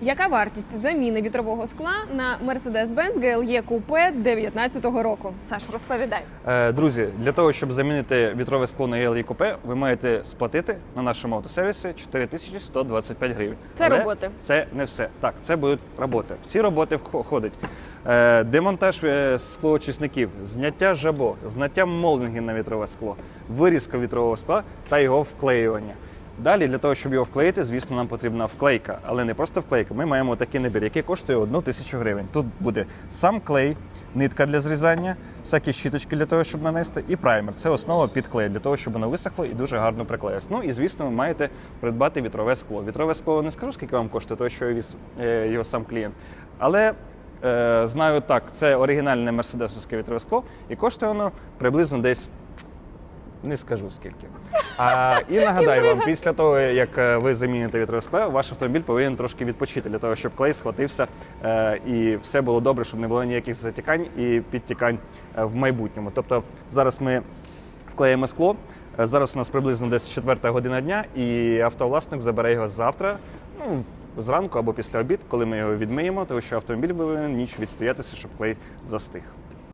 Яка вартість заміни вітрового скла на Mercedes-Benz GLE Coupe 19-го року? Саш, розповідай. Е, Друзі, для того, щоб замінити вітрове скло на GLE Coupe, ви маєте сплатити на нашому автосервісі 4125 гривень. Це Але роботи. Це не все. Так, це будуть роботи. В ці роботи вх- входить е, демонтаж е, склоочисників, зняття жабо, зняття молдингів на вітрове скло, вирізка вітрового скла та його вклеювання. Далі, для того, щоб його вклеїти, звісно, нам потрібна вклейка, але не просто вклейка. Ми маємо такий набір, який коштує одну тисячу гривень. Тут буде сам клей, нитка для зрізання, всякі щіточки для того, щоб нанести, і праймер. Це основа під клей, для того, щоб воно висохло і дуже гарно приклеїлось. Ну і звісно, ви маєте придбати вітрове скло. Вітрове скло не скажу, скільки вам коштує, тому що віз е, його сам клієнт. Але е, знаю так, це оригінальне мерседесовське вітрове скло, і коштує воно приблизно десь. Не скажу скільки. А, і нагадаю вам, після того, як е, ви заміните вітрове скло, ваш автомобіль повинен трошки відпочити для того, щоб клей схватився е, і все було добре, щоб не було ніяких затікань і підтікань е, в майбутньому. Тобто зараз ми вклеїмо скло. е, Зараз у нас приблизно десь четверта година дня, і автовласник забере його завтра. Ну, Зранку або після обід, коли ми його відмиємо, тому що автомобіль повинен ніч відстоятися, щоб клей застиг.